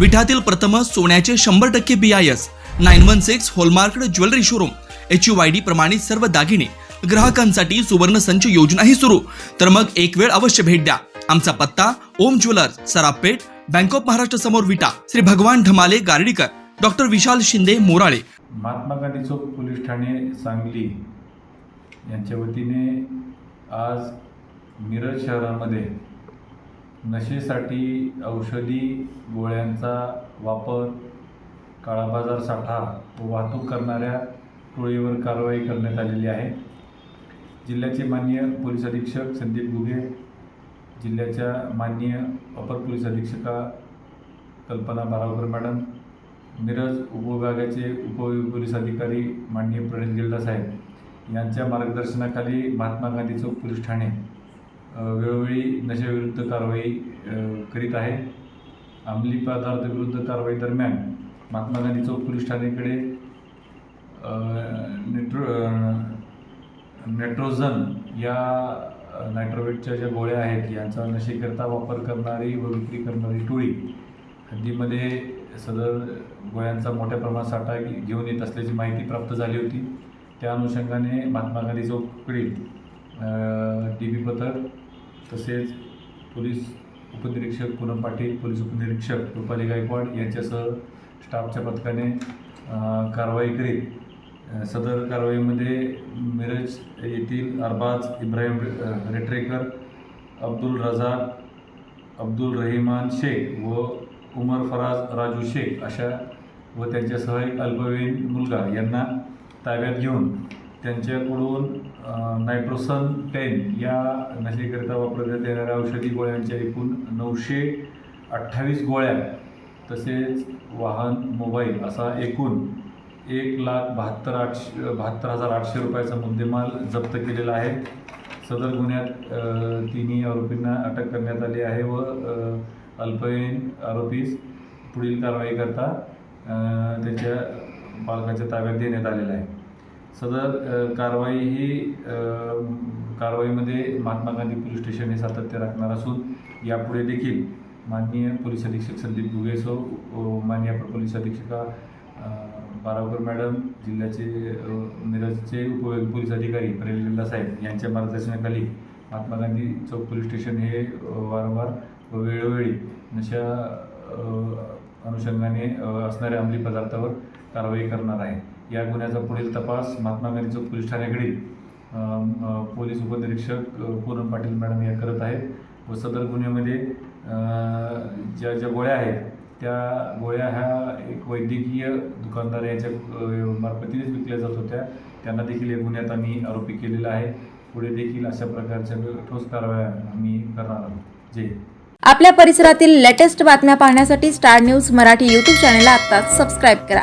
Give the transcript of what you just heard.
विठातील प्रथम सोन्याचे शंभर टक्के B I S nine one six hallmarked jewellery showroom H U I D प्रमाणित सर्व दागिने ग्राहकांसाठी सुवर्ण संच योजनाही सुरू. तर मग एक वेळ अवश्य भेट द्या. आमचा पत्ता Om jewellers Sarapeth bank of Maharashtra समोर विटा श्री भगवान ढमाले गार्डीकर डॉक्टर विशाल शिंदे मोराळे. महात्मा गांधी चौक पोलीस ठाणे सांगली. यांच्या वतीने आज मिरज शहरामध्ये नशेसाठी औषधी गोळ्यांचा वापर काळाबाजार साठा व वाहतूक करणाऱ्या टोळीवर कारवाई करण्यात आलेली आहे. जिल्ह्याचे माननीय पोलीस अधीक्षक संदीप गुगे जिल्ह्याच्या माननीय अपर पोलीस अधीक्षका कल्पना बारावकर मॅडम मिरज उपविभागाचे उपपोलीस अधिकारी माननीय प्रणित गिल्डा साहेब यांच्या मार्गदर्शनाखाली महात्मा गांधी चौक पोलीस ठाणे. वेळोवेळी नशेविरुद्ध कारवाई करीत आहे. अंमली पदार्थविरुद्ध कारवाई दरम्यान महात्मा गांधी चौक पोलीस ठाणेकडे नेट्रो नेट्रोजन नेट्रोझन या नायट्रोवेटच्या ज्या गोळ्या आहेत यांचा नशेकरता वापर करणारी व विक्री करणारी टोळी हद्दीमध्ये सदर गोळ्यांचा मोठ्या प्रमाणात साठा घेऊन येत असल्याची माहिती प्राप्त झाली होती. त्या अनुषंगाने महात्मा गांधी चौककडील डी बी पथक तसेच पोलीस उपनिरीक्षक पूनम पाटील पोलीस उपनिरीक्षक रुपाली गायकवाड यांच्यासह स्टाफच्या पथकाने कारवाई करीत सदर कारवाईमध्ये मिरज येथील अरबाज इब्राहिम रेटरेकर रेट्रेकर अब्दुल रजाक अब्दुल रहिमान शेख व उमर फराज राजू शेख अशा व त्यांच्यासह एक अल्पवयीन मुलगा यांना ताब्यात घेऊन त्यांच्याकडून नायट्रोसन टेन या नशेकरिता वापरण्यात येणाऱ्या औषधी गोळ्यांच्या एकूण नऊशे अठ्ठावीस गोळ्या तसेच वाहन मोबाईल असा एकूण एक लाख बहात्तर आठशे बहात्तर हजार आठशे रुपयाचा मुद्देमाल जप्त केलेला आहे. सदर गुन्ह्यात तिन्ही आरोपींना अटक करण्यात आली आहे व अल्पवयीन आरोपीस पुढील कारवाई करता त्याच्या पालकाच्या ताब्यात देण्यात आलेला आहे. सदर कारवाई ही कारवाईमध्ये महात्मा गांधी पोलीस स्टेशन हे सातत्य राखणार असून यापुढे देखील माननीय पोलीस अधीक्षक संदीप गुगेसो माननीय अपर पोलीस अधीक्षका बारावकर मॅडम जिल्ह्याचे मिरजचे उप पोलीस अधिकारी परेल साहेब यांच्या मार्गदर्शनाखाली महात्मा गांधी चौक पोलीस स्टेशन हे वारंवार व वेळोवेळी नशा अनुषंगाने असणाऱ्या अंमली पदार्थावर कारवाई करणार आहे. या गुन्ह्याचा पुढील तपास महात्मा गांधी चौक पोलीस ठाण्याकडील पोलीस उपनिरीक्षक पूनम पाटील मॅडम या करत आहेत. व सदर गुन्ह्यामध्ये ज्या ज्या गोळ्या आहेत त्या गोळ्या ह्या एक वैद्यकीय दुकानदार याच्या मार्फतीनेच विकल्या जात होत्या. त्यांना देखील या गुन्ह्यात आम्ही आरोपी केलेला आहे. पुढे देखील अशा प्रकारच्या ठोस कारवाया आम्ही करणार आहोत. जय आपल्या परिसरातील लेटेस्ट बातम्या पाहण्यासाठी स्टार न्यूज मराठी यूट्यूब चॅनलला आत्ताच सबस्क्राईब करा.